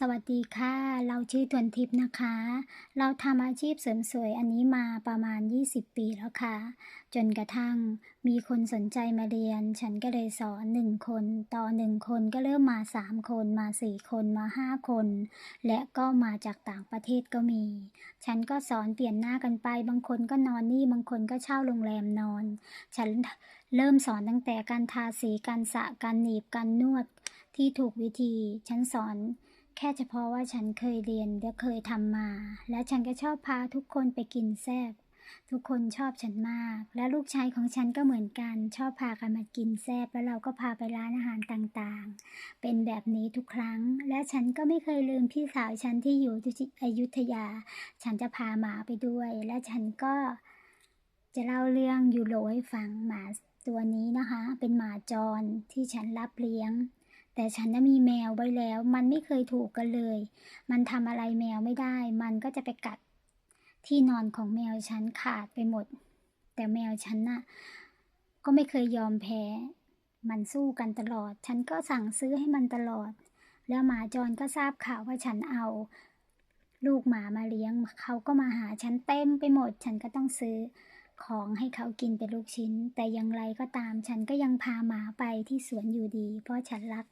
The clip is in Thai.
สวัสดีค่ะ เราชื่อทวนทิพย์นะคะ เราทำอาชีพเสริมสวยอันนี้มาประมาณ 20 ปีแล้วค่ะ จนกระทั่งมีคนสนใจมาเรียน ฉันก็เลยสอนหนึ่งคน ต่อหนึ่งคนก็เริ่มมา3คน มา4คน มา5คน และก็มาจากต่างประเทศก็มี ฉันก็สอนเปลี่ยนหน้ากันไป บางคนก็นอนนี่ บางคนก็เช่าโรงแรมนอน ฉันเริ่มสอนตั้งแต่การทาสี การสระ การหนีบ การนวด ที่ถูกวิธี ฉันสอน แค่เฉพาะว่าฉันเคยเรียนและเคยทำมา และฉันก็ชอบพาทุกคนไปกินแซ่บทุกคนชอบฉันมาก และลูกชายของฉันก็เหมือนกัน ชอบพากันมากินแซ่บแล้วเราก็พาไปร้านอาหารต่างๆ เป็นแบบนี้ทุกครั้ง และฉันก็ไม่เคยลืมพี่สาวฉันที่อยู่ที่อยุธยา ฉันจะพาหมาไปด้วย และฉันก็จะเล่าเรื่องยูโรให้ฟังหมาตัวนี้นะคะ เป็นหมาจรที่ฉันรับเลี้ยง แต่ฉันน่ะมีแมวไว้แล้ว มันไม่เคยถูกกันเลย มันทำอะไรแมวไม่ได้ มันก็จะไปกัด ที่นอนของแมวฉันขาดไปหมด แต่แมวฉันน่ะก็ไม่เคยยอมแพ้ มันสู้กันตลอด ฉันก็สั่งซื้อให้มันตลอด แล้วหมาจรก็ทราบข่าวว่าฉันเอา ลูกหมามาเลี้ยง เขาก็มาหาฉันเต็มไปหมด ฉันก็ต้องซื้อของให้เขากินเป็นลูกชิ้น แต่อย่างไรก็ตามฉันก็ยังพาหมาไปที่สวนอยู่ดี เพราะฉันรัก